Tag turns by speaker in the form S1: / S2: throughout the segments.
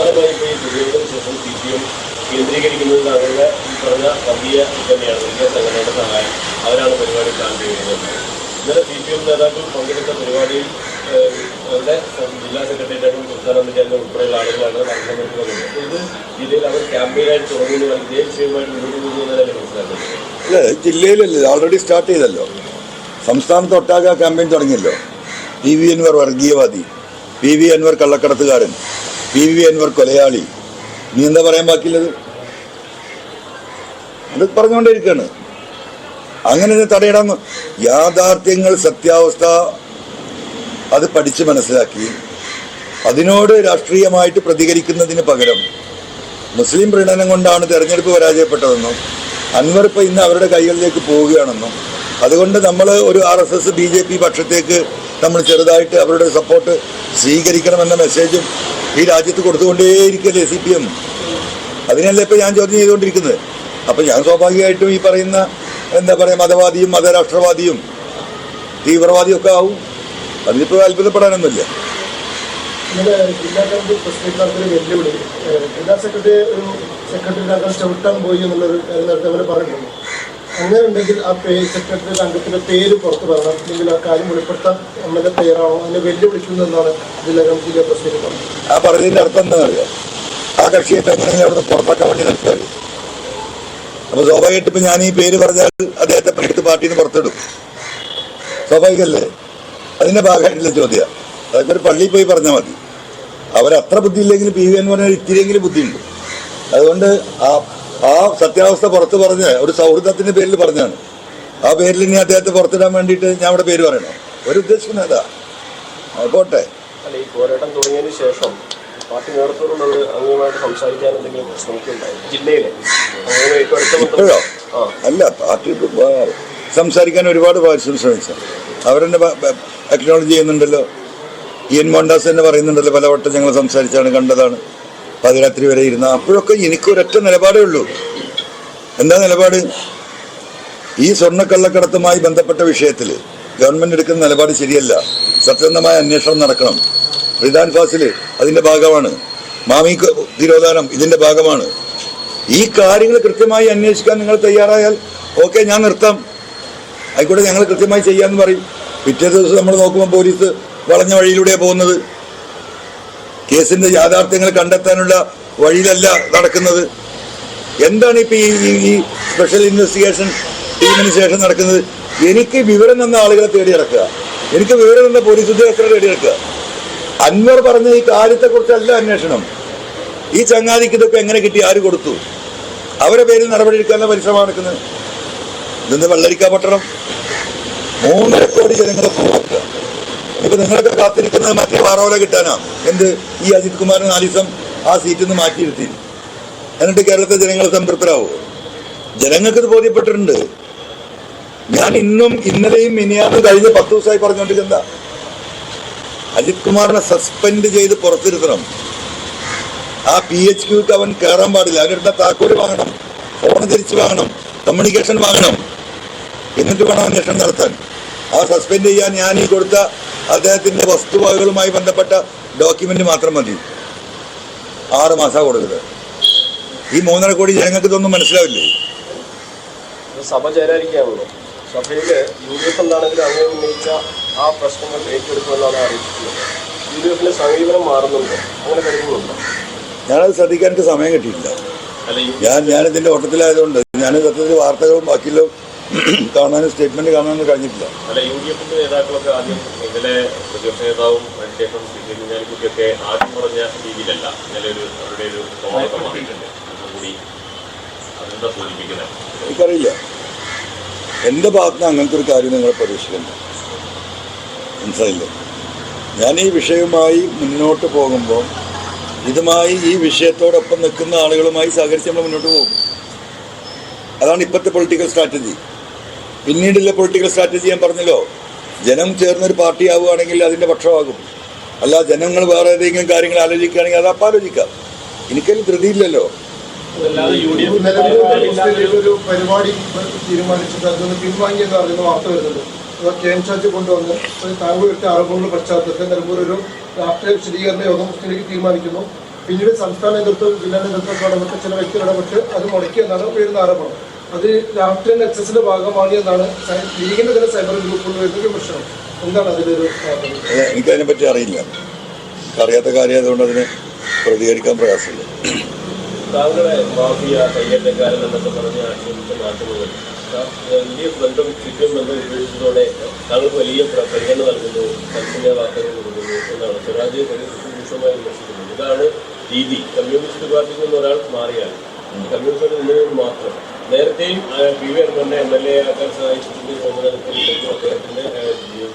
S1: പ്രധാനമായും ഇപ്പോൾ ഈ ദുരന്തത്തിന് ശേഷം സി പി എം കേന്ദ്രീകരിക്കുന്നത് അവരുടെ ഈ പറഞ്ഞ വലിയ തന്നെയാണ്. വലിയ സംഘടനയുടെ സഹായം. അവരാണ് പരിപാടി പ്ലാൻ ചെയ്യുന്നത് ഇന്നലെ സി പി എം നേതാക്കൾ പങ്കെടുത്ത പരിപാടിയിൽ അവരുടെ ജില്ലാ സെക്രട്ടേറിയറ്റും സംസ്ഥാന പഞ്ചായത്തും ഉൾപ്പെടെയുള്ള ആളുകളാണ് നടക്കുന്നത് ഇത് ജില്ലയിൽ അവർ ക്യാമ്പയിനായിട്ട് തുടങ്ങുന്നു. ഇതേ വിഷയവുമായിട്ട് മുന്നോട്ട് പോകുന്നതല്ലേ മനസ്സിലാക്കുന്നത്.
S2: അല്ല ജില്ലയിലല്ലേ? ഓൾറെഡി സ്റ്റാർട്ട് ചെയ്തല്ലോ. സംസ്ഥാനത്ത് ഒട്ടാകെ ക്യാമ്പയിൻ തുടങ്ങിയല്ലോ. പി വി അൻവർ വർഗീയവാദി. പി വി അൻവർ കള്ളക്കടത്തുകാരൻ. പി വി അൻവർ കൊലയാളി. നീ എന്താ പറയാൻ ബാക്കിയുള്ളത്? അത് പറഞ്ഞുകൊണ്ടിരിക്കുകയാണ് അങ്ങനെ തടയിടാൻ യാഥാർത്ഥ്യങ്ങൾ സത്യാവസ്ഥ അത് പഠിച്ച് മനസ്സിലാക്കി അതിനോട് രാഷ്ട്രീയമായിട്ട് പ്രതികരിക്കുന്നതിന് പകരം മുസ്ലിം പ്രീണനം കൊണ്ടാണ് തെരഞ്ഞെടുപ്പ് പരാജയപ്പെട്ടതെന്നും അൻവർ ഇപ്പം ഇന്ന് അവരുടെ കൈകളിലേക്ക് പോവുകയാണെന്നും അതുകൊണ്ട് നമ്മൾ ഒരു R S S B J P പക്ഷത്തേക്ക് നമ്മൾ ചെറുതായിട്ട് അവരുടെ സപ്പോർട്ട് സ്വീകരിക്കണമെന്ന മെസ്സേജും ഈ രാജ്യത്ത് കൊടുത്തുകൊണ്ടേയിരിക്കല്ലേ സി പി എം? അതിനല്ലേ ഇപ്പം ഞാൻ ചോദ്യം ചെയ്തുകൊണ്ടിരിക്കുന്നത്. അപ്പം ഞാൻ സ്വാഭാവികമായിട്ടും ഈ പറയുന്ന എന്താ പറയുക മതവാദിയും മതരാഷ്ട്രവാദിയും തീവ്രവാദിയും ഒക്കെ ആവും. അതിനിപ്പോൾ അത്ഭുതപ്പെടാനൊന്നുമില്ല.
S3: ഇന്നലെ ജില്ലാ കമ്മിറ്റി പ്രസിഡന്റുമാർക്കൊരു വെല്ലുവിളി സെക്രട്ടറി ഒരു സെക്രട്ടറി അംഗം ചവിട്ടാൻ പോയി എന്നുള്ളൊരു കാര്യം നേരത്തെ അവർ പറഞ്ഞിട്ടുണ്ട് അങ്ങനെ ഉണ്ടെങ്കിൽ ആ പേ സെക്രട്ടറി അംഗത്തിന്റെ പേര് പുറത്തു വരണം. അല്ലെങ്കിൽ ആ കാര്യം വെളിപ്പെടുത്താൻ എം എൽ എ തയ്യാറാണോ അതിനെ വെല്ലുവിളിക്കുന്നു എന്നാണ് ജില്ലാ കമ്മിറ്റിയിലെ പ്രസിഡന്റ് പറഞ്ഞത്.
S2: ആ പറഞ്ഞതിന്റെ അർത്ഥം എന്താ പറയുക ആ കക്ഷിയെ തന്നെ അവിടെ പുറത്താക്കാൻ വേണ്ടി അപ്പൊ സ്വാഭാവികമായിട്ട് ഇപ്പൊ ഞാൻ ഈ പേര് പറഞ്ഞാൽ അദ്ദേഹത്തെ എടുത്ത് പാർട്ടിയിൽ നിന്ന് പുറത്തിടും. സ്വാഭാവികല്ലേ അതിന്റെ ഭാഗമായിട്ടുള്ള ചോദ്യം. അതൊക്കെ ഒരു പള്ളിയിൽ പോയി പറഞ്ഞാൽ മതി. അവരത്ര ബുദ്ധിയില്ലെങ്കിലും പി വി എന്ന് പറഞ്ഞാൽ ഇത്തിരിയെങ്കിലും ബുദ്ധിയുണ്ട്. അതുകൊണ്ട് ആ ആ സത്യാവസ്ഥ പുറത്ത് പറഞ്ഞ് ഒരു സൗഹൃദത്തിന്റെ പേരിൽ പറഞ്ഞാണ്. ആ പേരിൽ ഇനി അദ്ദേഹത്തെ പുറത്തിടാൻ വേണ്ടിയിട്ട് ഞാൻ അവിടെ പേര് പറയണം? ഒരു ഉദ്ദേശിക്കുന്ന അതാ പോട്ടെ.
S1: ഈ പോരാട്ടം തുടങ്ങിയതിന് ശേഷം പാർട്ടി സംസാരിക്കാൻ എന്തെങ്കിലും ജില്ലയിലെ?
S2: ഇപ്പോഴോ? അല്ല പാർട്ടി സംസാരിക്കാൻ ഒരുപാട് പ്രാവശ്യം ശ്രമിച്ചു. അവരെന്നെ അക്നോളജ് ചെയ്യുന്നുണ്ടല്ലോ. ഇയൻ മോണ്ടാസ് തന്നെ പറയുന്നുണ്ടല്ലോ പലവട്ടം ഞങ്ങൾ സംസാരിച്ചാണ് കണ്ടതാണ്. പാതിരാത്രി വരെ ഇരുന്ന അപ്പോഴൊക്കെ എനിക്ക് ഒരൊറ്റ നിലപാടേ ഉള്ളൂ. എന്താ നിലപാട്? ഈ സ്വർണക്കള്ളക്കടത്തുമായി ബന്ധപ്പെട്ട വിഷയത്തിൽ ഗവൺമെന്റ് എടുക്കുന്ന നിലപാട് ശരിയല്ല. സത്യസന്ധമായ അന്വേഷണം നടക്കണം. റിദാൻ ഫാസിൽ അതിന്റെ ഭാഗമാണ്. മാമി തിരോധാനം ഇതിന്റെ ഭാഗമാണ്. ഈ കാര്യങ്ങൾ കൃത്യമായി അന്വേഷിക്കാൻ നിങ്ങൾ തയ്യാറായാൽ ഓക്കെ ഞാൻ നിർത്താം. ആയിക്കോട്ടെ ഞങ്ങൾ കൃത്യമായി ചെയ്യാമെന്ന് പറയും. പിറ്റേ ദിവസം നമ്മൾ നോക്കുമ്പോൾ പോലീസ് വളഞ്ഞ വഴിയിലൂടെയാണ് പോകുന്നത്. കേസിന്റെ യാഥാർത്ഥ്യങ്ങൾ കണ്ടെത്താനുള്ള വഴിയിലല്ല നടക്കുന്നത്. എന്താണ് ഇപ്പൊ ഈ സ്പെഷ്യൽ ഇൻവെസ്റ്റിഗേഷൻ ടീമിന് ശേഷം നടക്കുന്നത്? എനിക്ക് വിവരം തന്ന ആളുകളെ തേടി എനിക്ക് വിവരം തന്ന പോലീസ് ഉദ്യോഗസ്ഥരെ തേടി നടക്കുക. അൻവർ പറഞ്ഞ ഈ കാര്യത്തെ കാര്യത്തെക്കുറിച്ചല്ല അന്വേഷണം. ഈ ചങ്ങാതിക്ക് ഇതൊക്കെ എങ്ങനെ കിട്ടി? ആര് കൊടുത്തു? അവരെ പേരിൽ നടപടിയെടുക്കാനുള്ള പരിശ്രമം നടക്കുന്നത്. ഇതെന്ത് വെള്ളരിക്കാ പട്ടണം? മൂന്നര കോടി ജനങ്ങളെ ഇപ്പൊ നിങ്ങളൊക്കെ കാത്തിരിക്കുന്നത് മറ്റേ വാറോല കിട്ടാനാ. എന്ത്? ഈ അജിത് കുമാറിന് നാല് ദിവസം ആ സീറ്റിൽ നിന്ന് മാറ്റിയിരുത്തി എന്നിട്ട് കേരളത്തെ ജനങ്ങൾ ജനങ്ങൾക്ക് ഇത് ബോധ്യപ്പെട്ടിട്ടുണ്ട്. ഞാൻ ഇന്നും ഇന്നലെയും മിനിയാന്ന് കഴിഞ്ഞ പത്ത് ദിവസമായി പറഞ്ഞുകൊണ്ടിരിക്കുന്ന അജിത് കുമാറിനെ സസ്പെൻഡ് ചെയ്ത് പുറത്തിരുത്തണം. ആ പി എച്ച് ക്യൂക്ക് അവൻ കയറാൻ പാടില്ല. അവരുടെ താക്കോൽ വാങ്ങണം. ഫോൺ തിരിച്ചു വാങ്ങണം. കമ്മ്യൂണിക്കേഷൻ വാങ്ങണം. എന്നിട്ട് വേണം അന്വേഷണം നടത്താൻ. ആ സസ്പെൻഡ് ചെയ്യാൻ ഞാൻ ഈ കൊടുത്ത അദ്ദേഹത്തിന്റെ വസ്തുവകകളുമായി ബന്ധപ്പെട്ട ഡോക്യുമെന്റ് മാത്രം മതി. ആറ് മാസമാണ് കൊടുക്കുന്നത് ഈ മൂന്നര കോടി ജനങ്ങൾക്ക് ഇതൊന്നും മനസ്സിലാവില്ലേ?
S1: സഭ ചേരാതിരിക്കാവുള്ളൂ സഭയിൽ യു ഡി എഫ് എന്താണെങ്കിലും അങ്ങനെ ഉന്നയിച്ച ആ പ്രശ്നങ്ങൾ ഏറ്റെടുക്കുമെന്നാണ് അറിയിച്ചിട്ടുള്ളത്. യു ഡി എഫിന്റെ സമീപനം മാറുന്നുണ്ട്? അങ്ങനെ കരുതുന്നുണ്ടോ?
S2: ഞാനത് ശ്രദ്ധിക്കാൻ എനിക്ക് സമയം കിട്ടിയില്ല ഞാൻ ഞാനിതിന്റെ ഓട്ടത്തിലായതുകൊണ്ട് ഞാൻ സത്യത്തിൽ വാർത്തകളും ബാക്കിയുള്ള കാണാനും സ്റ്റേറ്റ്മെന്റ് കാണാനൊന്നും കഴിഞ്ഞിട്ടില്ല.
S1: അല്ല യു ഡി എഫിന്റെ നേതാക്കളൊക്കെ ആദ്യം ഇന്നലെ പ്രതിപക്ഷ നേതാവും അതിനുശേഷം സി പി കുഞ്ഞാലിക്കുട്ടിയൊക്കെ ആദ്യം പറഞ്ഞ രീതിയിലല്ല. ഇന്നലെ ഒരു അവരുടെ ഒരു തോന്നൊക്കെ മാറിയിട്ടുണ്ട് കൂടി അതെന്താ സൂചിപ്പിക്കുന്നത്?
S2: എനിക്കറിയില്ല. എന്റെ ഭാഗത്തുനിന്ന് അങ്ങനത്തെ ഒരു കാര്യം നിങ്ങൾ പ്രതീക്ഷിക്കുന്നു. മനസ്സിലായില്ലേ? ഞാൻ ഈ വിഷയവുമായി മുന്നോട്ട് പോകുമ്പോൾ ഇതുമായി ഈ വിഷയത്തോടൊപ്പം നിൽക്കുന്ന ആളുകളുമായി സഹകരിച്ച് നമ്മൾ മുന്നോട്ട് പോകും. അതാണ് ഇപ്പോഴത്തെ പൊളിറ്റിക്കൽ സ്ട്രാറ്റജി പിന്നീടുള്ള പൊളിറ്റിക്കൽ സ്ട്രാറ്റജി ഞാൻ പറഞ്ഞല്ലോ. ജനം ചേർന്നൊരു പാർട്ടി ആവുകയാണെങ്കിൽ അതിന്റെ പക്ഷമാകും. അല്ല ജനങ്ങൾ വേറെ ഏതെങ്കിലും കാര്യങ്ങൾ ആലോചിക്കുകയാണെങ്കിൽ അത് അപ്പം ആലോചിക്കാം എനിക്കതിൽ ധൃതിയില്ലല്ലോ.
S1: അതല്ലാതെ യു ഡി എഫ്
S3: നിലവിൽ ഒരു പരിപാടി തീരുമാനിച്ചിട്ട് അതൊന്ന് പിൻവാങ്ങിയെന്ന് അറിയുന്ന വാർത്ത വരുന്നുണ്ട് അത് കെ കൊണ്ടുവന്ന് ഒരു താങ്കൾ എടുത്ത പശ്ചാത്തലത്തിൽ നിലമ്പൂർ ഒരു രാഷ്ട്രീയ വിശദീകരണ യോഗം മുസ്ലിം ലീഗ് തീരുമാനിക്കുന്നു. പിന്നീട് സംസ്ഥാന നേതൃത്വം ജില്ലാ നേതൃത്വം ഇടപെട്ട് ചില വ്യക്തികൾ ഇടപെട്ട് അത് മുടക്കിയെന്നാണ് ഉയരുന്ന ആരോപണം. അത് ലാഫ്റ്റൻ എക്സസിന്റെ ഭാഗമാണ് എന്നാണ് ലീഗിന്റെ തന്നെ സൈബർ ഗ്രൂപ്പുകൾ വരുന്ന പ്രശ്നം. എന്താണ് അതിലൊരു ഒരു
S2: എനിക്കതിനെ പറ്റി അറിയില്ല. അറിയാത്ത കാര്യമായതുകൊണ്ട് അതിന് പ്രതികരിക്കാൻ പ്രയാസമില്ല.
S1: താങ്കളെ മാഫിയ കയ്യേറ്റക്കാരൻ എന്നൊക്കെ പറഞ്ഞ ആക്ഷേപിച്ച മാധ്യമങ്ങൾ വലിയ ബന്ധം ചുറ്റും ബന്ധം ഉപയോഗിച്ചതോടെ താങ്കൾക്ക് വലിയ പ്ര- പരിഗണന നൽകുന്നു തത്സമയ വാർത്തകൾ കൊടുക്കുന്നു എന്നാണ്. സ്വരാജ് രൂക്ഷമായി വിമർശിക്കുന്നത് ഇതാണ് രീതി. കമ്മ്യൂണിസ്റ്റ് പാർട്ടിയിൽ നിന്ന് ഒരാൾ മാറിയാൽ കമ്മ്യൂണിസ്റ്റ് പാർട്ടി മാത്രം നേരത്തെയും പി വി അൻവറിനെ എം എൽ എ ആക്കാൻ സഹായിച്ചിട്ടുണ്ട് അദ്ദേഹത്തിന്റെ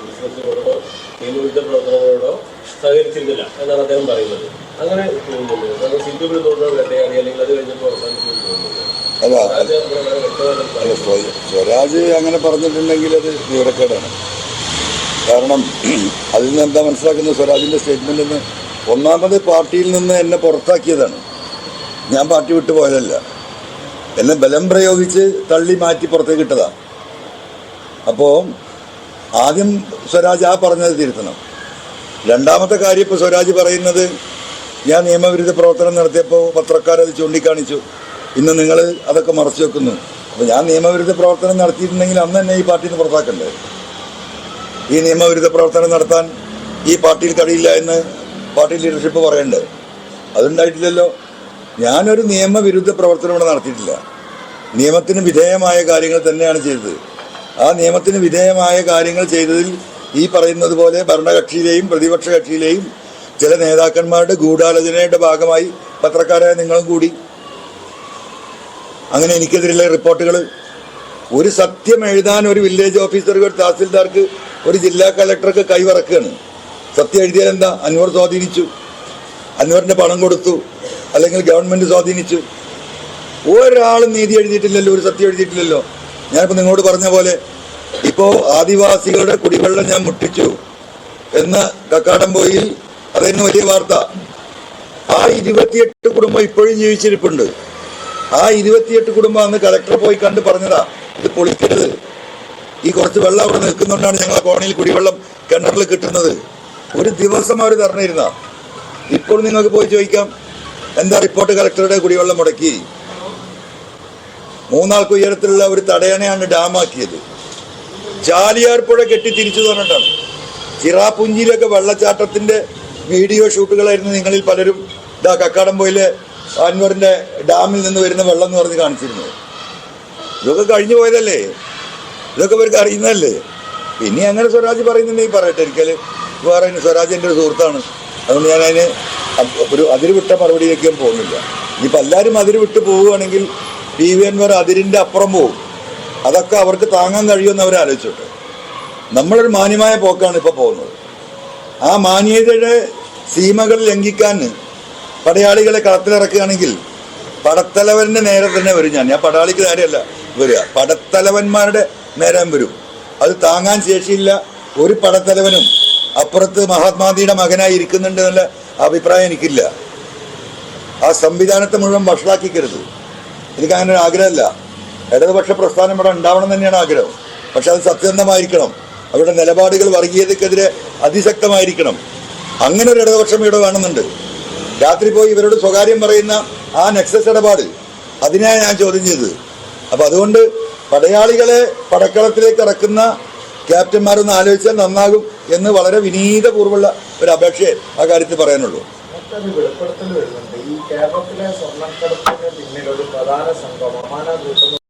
S1: ബിസിനസ്സിനോടോ നിയമവിരുദ്ധ പ്രവർത്തനങ്ങളോടോ സഹകരിച്ചിരുന്നില്ല എന്നാണ് അദ്ദേഹം പറയുന്നത്. അങ്ങനെ തോന്നുന്നുണ്ട്. കാരണം സിന്ധു തോന്നുന്നത് വേണ്ടേ അല്ലെങ്കിൽ അത് കഴിഞ്ഞപ്പോൾ അവസാനിച്ചു എന്ന് തോന്നുന്നുണ്ട്
S2: അല്ല സ്വരാജ് അങ്ങനെ പറഞ്ഞിട്ടുണ്ടെങ്കിൽ അത് വിവരക്കേടാണ് കാരണം അതിൽ നിന്ന് എന്താ മനസ്സിലാക്കുന്നത്? സ്വരാജിന്റെ സ്റ്റേറ്റ്മെന്റിൽ നിന്ന് ഒന്നാമത് പാർട്ടിയിൽ നിന്ന് എന്നെ പുറത്താക്കിയതാണ്. ഞാൻ പാർട്ടി വിട്ടു പോയതല്ല. എന്നെ ബലം പ്രയോഗിച്ച് തള്ളി മാറ്റി പുറത്തേക്ക് ഇട്ടതാ. അപ്പോൾ ആദ്യം സ്വരാജ് ആ പറഞ്ഞത് തിരുത്തണം. രണ്ടാമത്തെ കാര്യം ഇപ്പോൾ സ്വരാജ് പറയുന്നത് ഞാൻ നിയമവിരുദ്ധ പ്രവർത്തനം നടത്തിയപ്പോൾ പത്രക്കാരത് ചൂണ്ടിക്കാണിച്ചു. ഇന്ന് നിങ്ങൾ അതൊക്കെ മറച്ചു വെക്കുന്നു. അപ്പോൾ ഞാൻ നിയമവിരുദ്ധ പ്രവർത്തനം നടത്തിയിട്ടുണ്ടെങ്കിൽ അന്ന് തന്നെ ഈ പാർട്ടിയിൽ നിന്ന് പുറത്താക്കണ്ടേ? ഈ നിയമവിരുദ്ധ പ്രവർത്തനം നടത്താൻ ഈ പാർട്ടിയിൽ കഴിയില്ല എന്ന് പാർട്ടി ലീഡർഷിപ്പ് പറയണ്ടേ? അതുണ്ടായിട്ടില്ലല്ലോ. ഞാനൊരു നിയമവിരുദ്ധ പ്രവർത്തനം ഇവിടെ നടത്തിയിട്ടില്ല. നിയമത്തിന് വിധേയമായ കാര്യങ്ങൾ തന്നെയാണ് ചെയ്തത്. ആ നിയമത്തിന് വിധേയമായ കാര്യങ്ങൾ ചെയ്തതിൽ ഈ പറയുന്നത് പോലെ ഭരണകക്ഷിയിലെയും പ്രതിപക്ഷ കക്ഷിയിലെയും ചില നേതാക്കന്മാരുടെ ഗൂഢാലോചനയുടെ ഭാഗമായി പത്രക്കാരായ നിങ്ങളും കൂടി. അങ്ങനെ എനിക്കെതിരെയുള്ള റിപ്പോർട്ടുകൾ ഒരു സത്യം എഴുതാൻ ഒരു വില്ലേജ് ഓഫീസർക്ക് ഒരു തഹസിൽദാർക്ക് ഒരു ജില്ലാ കളക്ടർക്ക് കൈവറക്കുകയാണ് സത്യം എഴുതിയാൽ എന്താ? അൻവർ സ്വാധീനിച്ചു. അൻവറിന്റെ പണം കൊടുത്തു. അല്ലെങ്കിൽ ഗവൺമെന്റ് സ്വാധീനിച്ചു. ഒരാളും നീതി എഴുതിയിട്ടില്ലല്ലോ ഒരു സത്യം എഴുതിയിട്ടില്ലല്ലോ. ഞാനിപ്പോൾ നിങ്ങളോട് പറഞ്ഞ പോലെ ഇപ്പോൾ ആദിവാസികളുടെ കുടിവെള്ളം ഞാൻ മുട്ടിച്ചു എന്ന കക്കാടംപോയിൽ അതായിരുന്നു വലിയ വാർത്ത. ആ ഇരുപത്തിയെട്ട് കുടുംബം ഇപ്പോഴും ജീവിച്ചിരിപ്പുണ്ട്. ആ ഇരുപത്തിയെട്ട് കുടുംബം അന്ന് കളക്ടർ പോയി കണ്ട് പറഞ്ഞതാ ഇത് പൊളിക്കരുത്. ഈ കുറച്ച് വെള്ളം അവിടെ നിൽക്കുന്നുകൊണ്ടാണ് ഞങ്ങളെ കോണിയിൽ കുടിവെള്ളം കിണറിൽ കിട്ടുന്നത്. ഒരു ദിവസം അവർ തറഞ്ഞിരുന്ന ഇപ്പോൾ നിങ്ങൾക്ക് പോയി ചോദിക്കാം. എന്താ റിപ്പോർട്ട് കളക്ടറുടെ കുടിവെള്ളം മുടക്കി? മൂന്നാൾക്ക് ഉയരത്തിലുള്ള ഒരു തടയണയാണ് ഡാമാക്കിയത്. ചാലിയാർ പുഴ കെട്ടി തിരിച്ചു തന്നിട്ടാണ് ചിറാപുഞ്ചിയിലൊക്കെ വെള്ളച്ചാട്ടത്തിന്റെ വീഡിയോ ഷൂട്ടുകളായിരുന്നു നിങ്ങളിൽ പലരും ഇതാ കക്കാടംപോയിലെ അൻവറിന്റെ ഡാമിൽ നിന്ന് വരുന്ന വെള്ളം എന്ന് പറഞ്ഞ് കാണിച്ചിരുന്നത്. ഇതൊക്കെ കഴിഞ്ഞു പോയതല്ലേ? ഇതൊക്കെ ഇവർക്ക് അറിയുന്നതല്ലേ? പിന്നെ അങ്ങനെ സ്വരാജ് പറയുന്നുണ്ടെങ്കിൽ പറയട്ടെ ഒരിക്കൽ വേറെ സ്വരാജ് എന്റെ ഒരു സുഹൃത്താണ്. അതുകൊണ്ട് ഞാൻ അതിന് ഒരു അതിര് വിട്ട മറുപടിയിലേക്ക് പോകുന്നില്ല. ഇനിയിപ്പോൾ എല്ലാവരും അതിര് വിട്ട് പോവുകയാണെങ്കിൽ പി വി എൻമാർ അതിരിന്റെ അപ്പുറം പോകും അതൊക്കെ അവർക്ക് താങ്ങാൻ കഴിയുമെന്ന് അവർ ആലോചിച്ചോട്ടെ. നമ്മളൊരു മാന്യമായ പോക്കാണ് ഇപ്പോൾ പോകുന്നത്. ആ മാന്യതയുടെ സീമകൾ ലംഘിക്കാൻ പടയാളികളെ കളത്തിലിറക്കുകയാണെങ്കിൽ പടത്തലവന്റെ നേരെ തന്നെ വരും ഞാൻ. ഞാൻ പടയാളിക്ക് നേരെയല്ല വരിക. പടത്തലവന്മാരുടെ നേരെ വരും. അത് താങ്ങാൻ ശേഷിയില്ല. ഒരു പടത്തലവനും അപ്പുറത്ത് മഹാത്മാഗാന്ധിയുടെ മകനായി ഇരിക്കുന്നുണ്ട് എന്നുള്ള അഭിപ്രായം എനിക്കില്ല. ആ സംവിധാനത്തെ മുഴുവൻ വഷളാക്കിക്കരുത്. എനിക്ക് അങ്ങനെ ഒരു ആഗ്രഹമല്ല. ഇടതുപക്ഷ പ്രസ്ഥാനം ഇവിടെ ഉണ്ടാവണം തന്നെയാണ് ആഗ്രഹം. പക്ഷെ അത് സത്യസന്ധമായിരിക്കണം. അവരുടെ നിലപാടുകൾ വർഗീയതക്കെതിരെ അതിശക്തമായിരിക്കണം. അങ്ങനെ ഒരു ഇടതുപക്ഷം ഇവിടെ വേണമെന്നുണ്ട്. രാത്രി പോയി ഇവരോട് സ്വകാര്യം പറയുന്ന ആ നെക്സസ് ഇടപാട് അതിനെയാണ് ഞാൻ ചോദ്യം ചെയ്തത്. അപ്പം അതുകൊണ്ട് പടയാളികളെ പടക്കളത്തിലേക്ക് ഇറക്കുന്ന ക്യാപ്റ്റന്മാരൊന്ന് ആലോചിച്ചാൽ നന്നാകും എന്ന് വളരെ വിനീതപൂർവമുള്ള ഒരു അപേക്ഷയെ ആ കാര്യത്തിൽ പറയാനുള്ളൂ.
S4: ഈ കേരളത്തിലെ സ്വർണക്കടത്തിന് പിന്നിൽ ഒരു പ്രധാന സംഘം